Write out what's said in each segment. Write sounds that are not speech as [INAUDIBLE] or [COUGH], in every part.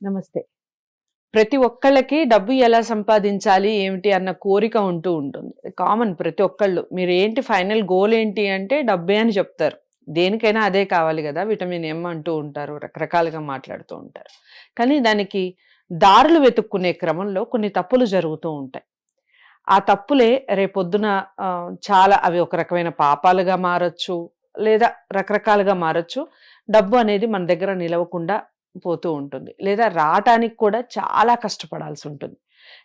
నమస్తే. ప్రతి ఒక్కళ్ళకి డబ్బు ఎలా సంపాదించాలి ఏమిటి అన్న కోరిక ఉంటూ ఉంటుంది. కామన్ ప్రతి ఒక్కళ్ళు. మీరు ఏంటి ఫైనల్ గోల్ ఏంటి అంటే డబ్బే అని చెప్తారు. దేనికైనా అదే కావాలి కదా విటమిన్ ఎం అంటూ ఉంటారు రకరకాలుగా మాట్లాడుతూ ఉంటారు. కానీ దానికి దారులు వెతుక్కునే క్రమంలో కొన్ని తప్పులు జరుగుతూ ఉంటాయి. ఆ తప్పులే రేపొద్దున చాలా అవి ఒక రకమైన పాపాలుగా మారచ్చు లేదా రకరకాలుగా మారచ్చు. డబ్బు అనేది మన దగ్గర నిలవకుండా పోతూ ఉంటుంది. లేదా రావటానికి కూడా చాలా కష్టపడాల్సి ఉంటుంది.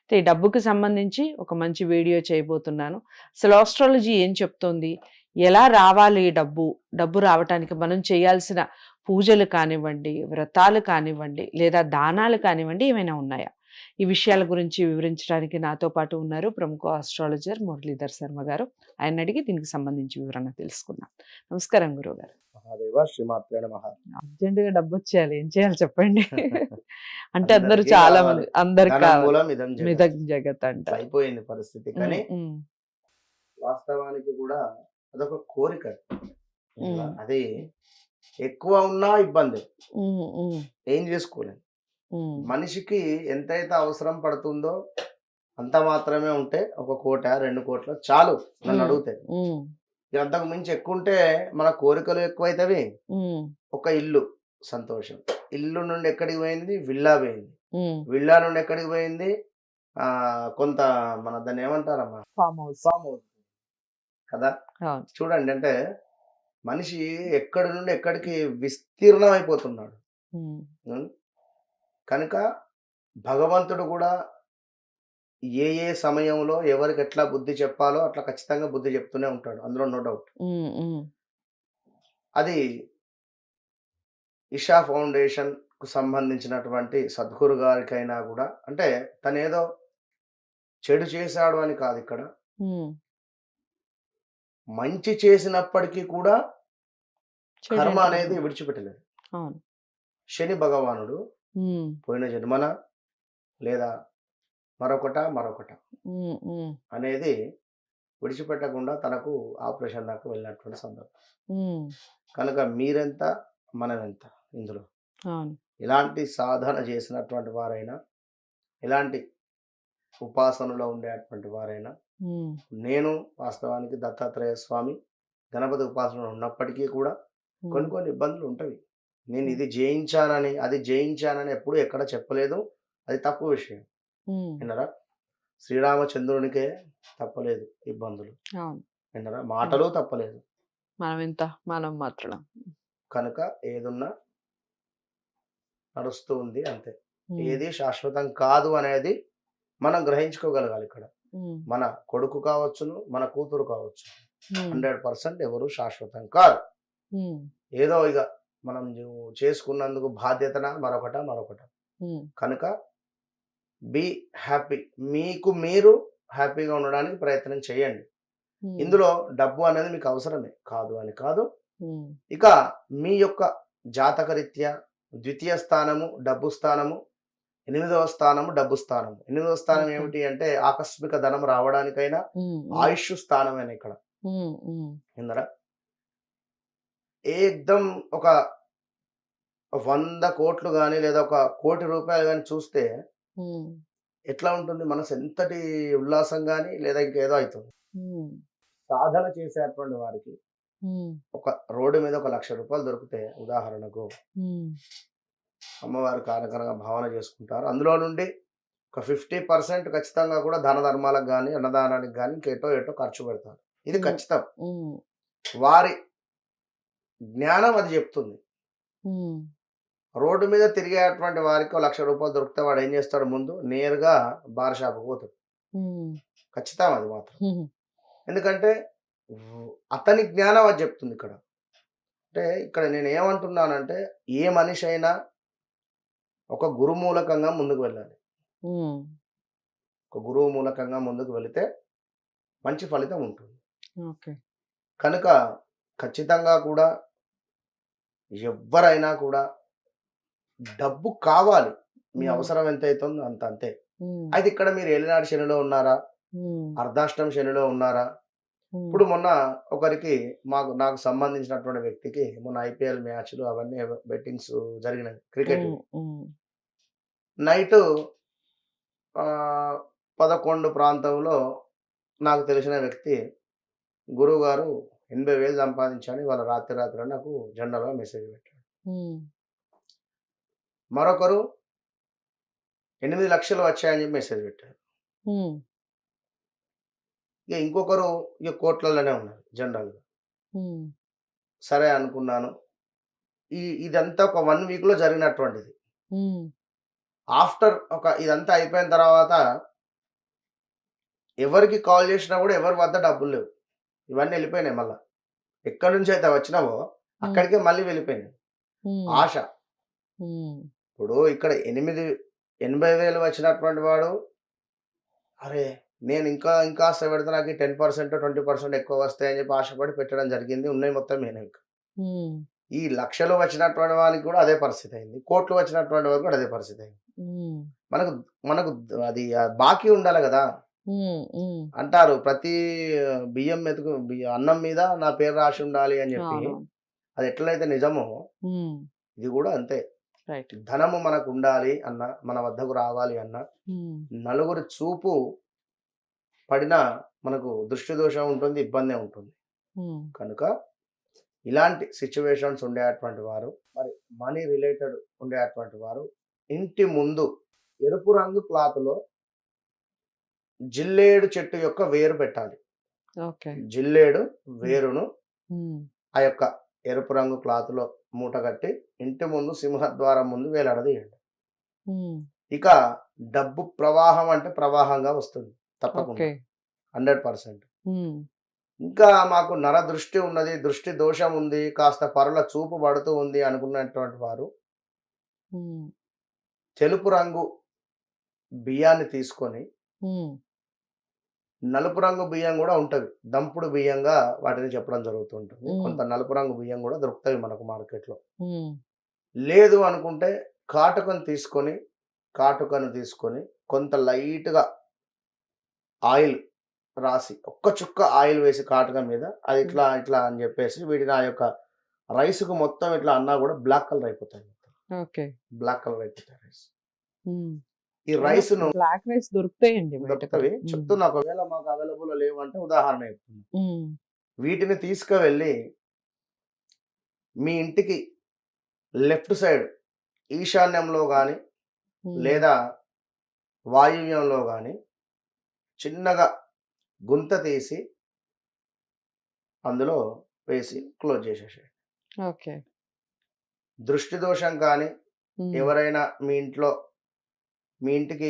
అయితే డబ్బుకి సంబంధించి ఒక మంచి వీడియో చేయబోతున్నాను. అసలు ఆస్ట్రాలజీ ఏం చెప్తోంది? ఎలా రావాలి డబ్బు? డబ్బు రావటానికి మనం చేయాల్సిన పూజలు కానివ్వండి వ్రతాలు కానివ్వండి లేదా దానాలు కానివ్వండి ఏమైనా ఉన్నాయా? ఈ విషయాల గురించి వివరించడానికి నాతో పాటు ఉన్నారు ప్రముఖ ఆస్ట్రాలజర్ మురళీధర్ శర్మ గారు. ఆయన అడిగి దీనికి సంబంధించి వివరణ తెలుసుకుందాం. నమస్కారం గురువు గారు అర్జెంటుగా డబ్బు వచ్చేయాలి ఏం చేయాలి చెప్పండి? [LAUGHS] అంటే అందరూ చాలా. మంది అందరికి జగత్. అంట. అయిపోయింది పరిస్థితి. కానీ వాస్తవానికి కూడా అదొక కోరిక. అది ఎక్కువ ఉన్నా ఇబ్బంది. ఏం చేసుకోలేదు మనిషికి ఎంతైతే అవసరం పడుతుందో అంత మాత్రమే ఉంటే ఒక కోట రెండు కోట్ల చాలు నన్ను. అడిగితే. అంతకు మించి ఎక్కువ ఉంటే మన కోరికలు ఎక్కువైతవి ఒక ఇల్లు సంతోషం. ఇల్లు నుండి ఎక్కడికి పోయింది? విల్లా పోయింది. విల్లా నుండి ఎక్కడికి పోయింది? ఆ కొంత మన దాన్ని ఏమంటారమ్మా? ఫామ్ హౌస్ ఫామ్ హౌస్ కదా చూడండి అంటే మనిషి ఎక్కడి నుండి ఎక్కడికి విస్తీర్ణం అయిపోతున్నాడు? కనుక భగవంతుడు కూడా ఏ ఏ సమయంలో ఎవరికి ఎట్లా బుద్ధి చెప్పాలో అట్లా ఖచ్చితంగా బుద్ధి చెప్తూనే ఉంటాడు. అందులో నో డౌట్. అది ఇషా ఫౌండేషన్కు సంబంధించినటువంటి సద్గురు గారికైనా కూడా అంటే తను ఏదో చెడు చేశాడు అని కాదు ఇక్కడ. మంచి చేసినప్పటికీ కూడా కర్మ అనేది విడిచిపెట్టలేదు. శని భగవానుడు ఉమ్, పోయిన జన్మన లేదా మరొకట మరొకట ఉమ్, ఉమ్, అనేది విడిచిపెట్టకుండా తనకు ఆపరేషన్ దాకా వెళ్ళినటువంటి సందర్భం. ఉమ్, కనుక మీరెంత మనం ఎంత ఇందులో? అవును. ఇలాంటి సాధన చేసినటువంటి వారైనా ఇలాంటి ఉపాసనలో ఉండేటువంటి వారైనా ఉమ్, నేను వాస్తవానికి దత్తాత్రేయ స్వామి గణపతి ఉపాసన ఉన్నప్పటికీ కూడా ఉమ్, కొన్ని కొన్ని ఇబ్బందులు ఉంటాయి నేను ఇది జయించానని అది జయించానని ఎప్పుడు ఎక్కడ చెప్పలేదు. అది తప్పు విషయం. విన్నరా? శ్రీరామచంద్రునికే తప్పలేదు ఇబ్బందులు. విన్నరా? మాటలు తప్పలేదు. మనం ఎంత మనం మాత్రం కనుక ఏదున్నా నడుస్తూ ఉంది అంతే. ఏది శాశ్వతం కాదు అనేది మనం గ్రహించుకోగలగాలి ఇక్కడ. మన కొడుకు కావచ్చును మన కూతురు కావచ్చు హండ్రెడ్ పర్సెంట్ ఎవరు శాశ్వతం కాదు ఏదో ఇక మనం చేసుకున్నందుకు బాధ్యతన? మరొకట? మరొకట? కనుక బీ హ్యాపీ. మీకు మీరు హ్యాపీగా ఉండడానికి ప్రయత్నం చేయండి. ఇందులో డబ్బు అనేది మీకు అవసరమే. కాదు అని కాదు. ఇక మీ యొక్క జాతకరీత్యా ద్వితీయ స్థానము డబ్బు స్థానము ఎనిమిదవ స్థానము డబ్బు స్థానము. ఎనిమిదవ స్థానం. ఏమిటి అంటే ఆకస్మిక ధనం రావడానికైనా ఆయుష్ స్థానమైన ఇక్కడ? ఉమ్, ఉమ్, ఇందరా? ఏకదం ఒక వంద కోట్లు కానీ లేదా ఒక కోటి రూపాయలు కానీ చూస్తే ఎట్లా ఉంటుంది? మనసు ఎంతటి ఉల్లాసం కానీ లేదా ఇంకేదో అవుతుంది సాధన చేసేటువంటి వారికి ఒక రోడ్డు మీద ఒక లక్ష రూపాయలు దొరికితే ఉదాహరణకు అమ్మవారి కారకరంగా భావన చేసుకుంటారు. అందులో నుండి ఒక ఫిఫ్టీ పర్సెంట్ ఖచ్చితంగా కూడా దాన ధర్మాలకు కానీ అన్నదానానికి కానీ ఇంకేటో ఏటో ఖర్చు పెడతారు. ఇది. ఖచ్చితం. వారి జ్ఞానం అది చెప్తుంది. రోడ్డు మీద తిరిగేటువంటి వారికి లక్ష రూపాయలు దొరికితే వాడు ఏం చేస్తాడు ముందు నేరుగా బార్ షాప్కి పోతాడు. ఖచ్చితం అది మాత్రం. ఎందుకంటే అతని జ్ఞానం అది చెప్తుంది ఇక్కడ. అంటే ఇక్కడ నేను ఏమంటున్నానంటే ఏ మనిషి అయినా ఒక గురు మూలకంగా ముందుకు వెళ్ళాలి. ఒక గురువు మూలకంగా ముందుకు వెళితే మంచి ఫలితం ఉంటుంది. ఓకే. కనుక ఖచ్చితంగా కూడా ఎవ్వరైనా కూడా డబ్బు కావాలి. మీ. అవసరం ఎంత అవుతుందో అంత. అంతే అయితే ఇక్కడ మీరు ఏలినాడు శనిలో ఉన్నారా? అర్ధాష్టం శనిలో ఉన్నారా? ఇప్పుడు మొన్న ఒకరికి మాకు నాకు సంబంధించినటువంటి వ్యక్తికి మొన్న ఐపీఎల్ మ్యాచ్లు అవన్నీ బెట్టింగ్స్ జరిగినాయి క్రికెట్ నైటు పదకొండు ప్రాంతంలో నాకు తెలిసిన వ్యక్తి గురువు గారు ఎనభై వేలు సంపాదించాను ఇవాళ రాత్రి రాత్రి నాకు జనరల్గా మెసేజ్ పెట్టాడు. మరొకరు ఎనిమిది లక్షలు వచ్చాయని చెప్పి మెసేజ్ పెట్టారు. ఇక ఇంకొకరు ఇక కోట్లలోనే ఉన్నారు జనరల్గా. సరే అనుకున్నాను. ఈ ఇదంతా ఒక వన్ వీక్లో జరిగినటువంటిది. ఆఫ్టర్ ఒక ఇదంతా అయిపోయిన తర్వాత ఎవరికి కాల్ చేసినా కూడా ఎవరి వద్ద డబ్బులు లేవు. ఇవన్నీ వెళ్ళిపోయినాయి మళ్ళా. ఎక్కడి నుంచి అయితే వచ్చినావో అక్కడికే మళ్ళీ వెళ్ళిపోయినాయి. ఆశ. ఇప్పుడు ఇక్కడ ఎనిమిది ఎనభై వేలు వచ్చినటువంటి వాడు అరే నేను ఇంకా ఇంకా పెడితే నాకు టెన్ పర్సెంట్ ట్వంటీ పర్సెంట్ ఎక్కువ వస్తాయని చెప్పి ఆశపడి పెట్టడం జరిగింది. ఉన్నాయి మొత్తం నేను ఇంకా. ఈ లక్షలు వచ్చినటువంటి వానికి కూడా అదే పరిస్థితి అయింది. కోట్లు వచ్చినటువంటి వారికి కూడా అదే పరిస్థితి అయింది. మనకు మనకు అది బాకీ ఉండాలి కదా. అంటారు. ప్రతి బియ్యం మెతుకు అన్నం మీద నా పేరు రాసి ఉండాలి అని చెప్పి. అది ఎట్లయితే నిజమో ఇది కూడా అంతే. ధనము మనకు ఉండాలి అన్న మన వద్దకు రావాలి అన్న నలుగురి చూపు పడినా మనకు దృష్టి దోషం ఉంటుంది ఇబ్బంది ఉంటుంది. కనుక ఇలాంటి సిచ్యువేషన్స్ ఉండేటువంటి వారు మరి మనీ రిలేటెడ్ ఉండేటువంటి వారు ఇంటి ముందు ఎరుపు రంగు క్లాత్లో జిల్లేడు చెట్టు యొక్క వేరు పెట్టాలి. జిల్లేడు వేరును ఆ యొక్క ఎరుపు రంగు క్లాత్లో మూట కట్టి ఇంటి ముందు సింహద్వారం ముందు వేలాడదీయండి. ఇక డబ్బు ప్రవాహం అంటే ప్రవాహంగా వస్తుంది తప్పకుండా. Hundred percent. ఇంకా మాకు నర దృష్టి ఉన్నది దృష్టి దోషం ఉంది కాస్త పరుల చూపు పడుతూ ఉంది అనుకున్నటువంటి వారు తెలుపు రంగు బియ్యాన్ని తీసుకొని నలుపు రంగు బియ్యం కూడా ఉంటది. దంపుడు బియ్యంగా వాటిని చెప్పడం జరుగుతుంటుంది. కొంత నలుపు రంగు బియ్యం కూడా దొరుకుతాయి మనకు మార్కెట్లో. లేదు అనుకుంటే కాటుకను తీసుకొని కాటుకను తీసుకొని కొంత లైట్గా ఆయిల్ రాసి ఒక్క చుక్క ఆయిల్ వేసి కాటుక మీద అది ఇట్లా ఇట్లా అని చెప్పేసి వీటిని ఆ యొక్క రైస్కు మొత్తం ఇట్లా అన్నా కూడా బ్లాక్ కలర్ అయిపోతాయి. ఓకే. బ్లాక్ కలర్ అయిపోతాయి రైస్. ఈ రైస్ను బ్లాక్ రైస్ దొరుకుతాయండి ఉమ్, చెప్తున్నా ఒకవేళ మాకు అవైలబుల్ లేవు అంటే ఉదాహరణ చెప్తున్నా. వీటిని తీసుకువెళ్ళి మీ ఇంటికి లెఫ్ట్ సైడ్ ఈశాన్యంలో కానీ లేదా వాయువ్యంలో కానీ చిన్నగా గుంత తీసి అందులో వేసి క్లోజ్ చేసేసేయండి. ఓకే. దృష్టి దోషం కానీ ఎవరైనా మీ ఇంట్లో మీ ఇంటికి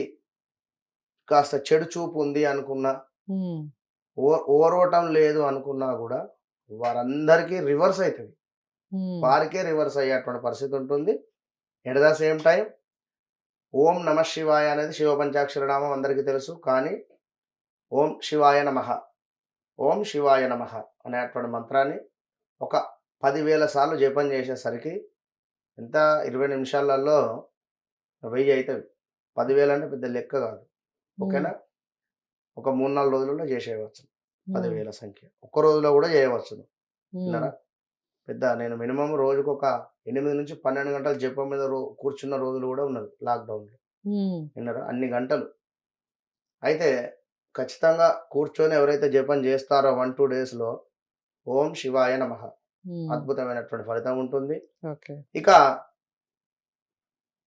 కాస్త చెడు చూపు ఉంది అనుకున్నా ఉమ్, ఓ ఓరోటం లేదు అనుకున్నా కూడా వారందరికీ రివర్స్ అవుతుంది వారికే రివర్స్ అయ్యేటువంటి పరిస్థితి ఉంటుంది. ఎట్ ద సేమ్ టైం ఓం నమ శివాయ అనేది శివ పంచాక్షర నామం అందరికీ తెలుసు కానీ ఓం శివాయ నమ. ఓం శివాయ నమ అనేటువంటి మంత్రాన్ని ఒక పదివేల సార్లు జపం చేసేసరికి ఎంత? ఇరవై నిమిషాలలో వెయ్యి అవుతుంది పదివేలు అంటే పెద్ద లెక్క కాదు. ఓకేనా? ఒక మూడు నాలుగు రోజులలో చేసేయవచ్చు. పదివేల సంఖ్య. ఒక్క రోజులో కూడా చేయవచ్చు విన్నారా? పెద్ద నేను మినిమం రోజుకు ఒక ఎనిమిది నుంచి పన్నెండు గంటలు జపం మీద కూర్చున్న రోజులు కూడా ఉన్నది లాక్డౌన్లో. విన్నారా? అన్ని గంటలు. అయితే ఖచ్చితంగా కూర్చొని ఎవరైతే జపం చేస్తారో వన్ టూ డేస్లో ఓం శివాయ నమ. అద్భుతమైనటువంటి ఫలితం ఉంటుంది. ఇక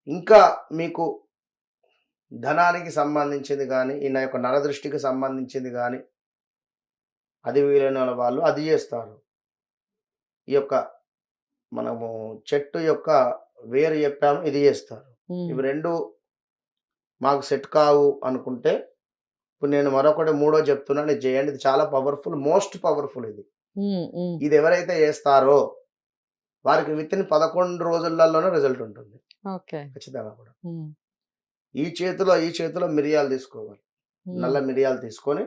ఇంకా మీకు ధనానికి సంబంధించింది కానీ ఈ నా యొక్క నరదృష్టికి సంబంధించింది కానీ అది వీలైన వాళ్ళు అది చేస్తారు. ఈ యొక్క మనము చెట్టు యొక్క వేరు చెప్పాము ఇది చేస్తారు. ఇవి రెండు మాకు సెట్ కావు అనుకుంటే ఇప్పుడు నేను మరొకటి మూడో చెప్తున్నాను ఇది చేయండి. ఇది చాలా పవర్ఫుల్ మోస్ట్ పవర్ఫుల్ ఇది. ఇది ఎవరైతే చేస్తారో వారికి విత్ ఇన్ పదకొండు రోజులలోనే రిజల్ట్ ఉంటుంది. ఓకే. ఖచ్చితంగా కూడా. ఈ చేతిలో ఈ చేతిలో మిరియాలు తీసుకోవాలి. నల్ల మిరియాలు తీసుకొని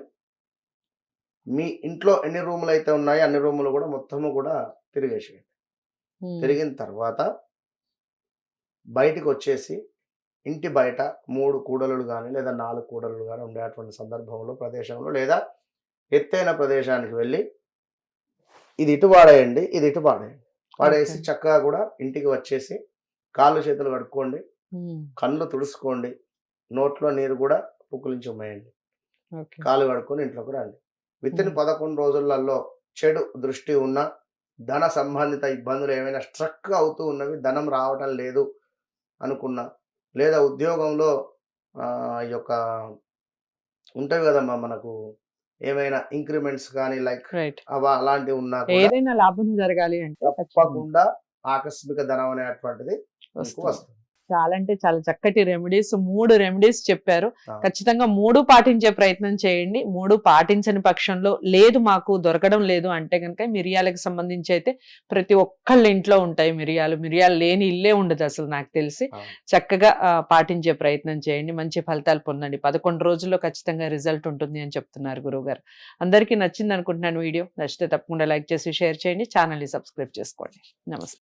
మీ ఇంట్లో ఎన్ని రూములు అయితే ఉన్నాయో అన్ని రూములు కూడా మొత్తము కూడా తిరిగేసేయండి. తిరిగిన తర్వాత బయటికి వచ్చేసి ఇంటి బయట మూడు కూడలులు కానీ లేదా నాలుగు కూడలులు కానీ ఉండేటువంటి సందర్భంలో ప్రదేశంలో లేదా ఎత్తైన ప్రదేశానికి వెళ్ళి ఇది ఇటు పాడేయండి ఇది ఇటు పాడేయండి. పాడేసి. చక్కగా కూడా ఇంటికి వచ్చేసి కాళ్ళు చేతులు కడుక్కోండి. కళ్ళు తుడుచుకోండి. నోట్లో నీరు కూడా పుక్కులించి ఉమ్మేయండి కాలు కడుక్కొని ఇంట్లోకి రండి. విత్ ఇన్ మ్మ్. పదకొండు రోజులలో చెడు దృష్టి ఉన్న ధన సంబంధిత ఇబ్బందులు ఏమైనా స్ట్రక్ అవుతూ ఉన్నవి ధనం రావటం లేదు అనుకున్నా లేదా ఉద్యోగంలో ఆ, ఈ యొక్క ఉంటాయి కదమ్మా మనకు ఏమైనా ఇంక్రిమెంట్స్ కానీ లైక్ అవ అలాంటివి ఉన్నా కూడా ఏదైనా లాభం జరగాలి అంటే తప్పకుండా ఆకస్మిక ధనం అనేటువంటిది వస్తుంది. చాలా అంటే చాలా చక్కటి రెమెడీస్ మూడు రెమెడీస్ చెప్పారు. ఖచ్చితంగా మూడు పాటించే ప్రయత్నం చేయండి. మూడు పాటించని పక్షంలో లేదు మాకు దొరకడం లేదు అంటే కనుక మిరియాలకు సంబంధించి అయితే ప్రతి ఒక్కళ్ళ ఇంట్లో ఉంటాయి మిరియాలు. మిరియాలు లేని ఇల్లే ఉండదు అసలు నాకు తెలిసి. చక్కగా పాటించే ప్రయత్నం చేయండి. మంచి ఫలితాలు పొందండి. పదకొండు రోజుల్లో ఖచ్చితంగా రిజల్ట్ ఉంటుంది అని చెప్తున్నారు గురువు గారు అందరికీ నచ్చింది అనుకుంటున్నాను వీడియో. నచ్చితే తప్పకుండా లైక్ చేసి షేర్ చేయండి. ఛానల్ని సబ్స్క్రైబ్ చేసుకోండి. నమస్తే.